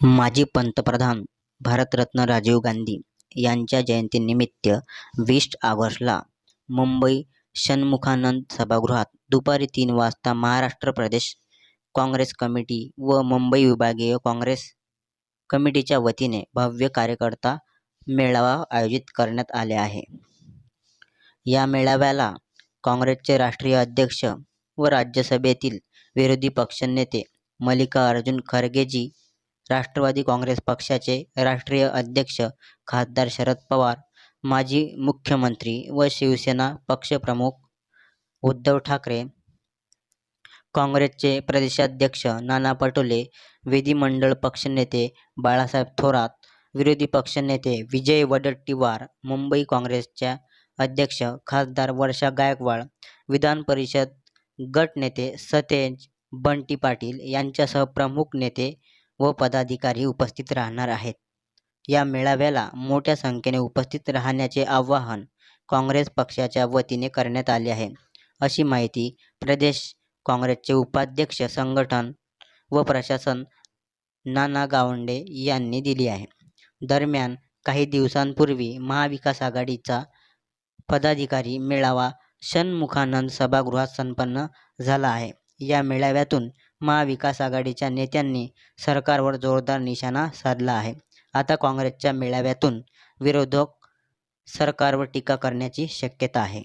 माजी पंतप्रधान भारतरत्न राजीव गांधी यांच्या जयंतीनिमित्त वीस ऑगस्टला मुंबई षण्मुखानंद सभागृहात दुपारी तीन वाजता महाराष्ट्र प्रदेश काँग्रेस कमिटी व मुंबई विभागीय काँग्रेस कमिटीच्या वतीने भव्य कार्यकर्ता मेळावा आयोजित करण्यात आले आहे. या मेळाव्याला काँग्रेसचे राष्ट्रीय अध्यक्ष व राज्यसभेतील विरोधी पक्षनेते मल्लिकार्जुन खरगेजी, राष्ट्रवादी काँग्रेस पक्षाचे राष्ट्रीय अध्यक्ष खासदार शरद पवार, माजी मुख्यमंत्री व शिवसेना पक्षप्रमुख उद्धव ठाकरे, काँग्रेसचे प्रदेशाध्यक्ष नाना पटोले, विधिमंडळ पक्षनेते बाळासाहेब थोरात, विरोधी पक्षनेते विजय वडट्टीवार मुंबई काँग्रेसच्या अध्यक्ष खासदार वर्षा गायकवाड, विधान परिषद गटनेते सतेज बंटी पाटील यांच्यासह प्रमुख नेते व पदाधिकारी उपस्थित राहणार आहेत. या मेळाव्याला मोठ्या संख्येने उपस्थित राहण्याचे आवाहन काँग्रेस पक्षाच्या वतीने करण्यात आले आहे, अशी माहिती प्रदेश काँग्रेसचे उपाध्यक्ष संघटन व प्रशासन नाना गावंडे यांनी दिली आहे. दरम्यान, काही दिवसांपूर्वी महाविकास आघाडीचा पदाधिकारी मेळावा षण्मुखानंद सभागृहात संपन्न झाला आहे. या मेळाव्यातून महाविकास आघाडीच्या नेत्यांनी सरकारवर जोरदार निशाणा साधला आहे. आता काँग्रेसच्या मेळाव्यातून विरोधक सरकारवर टीका करण्याची शक्यता आहे.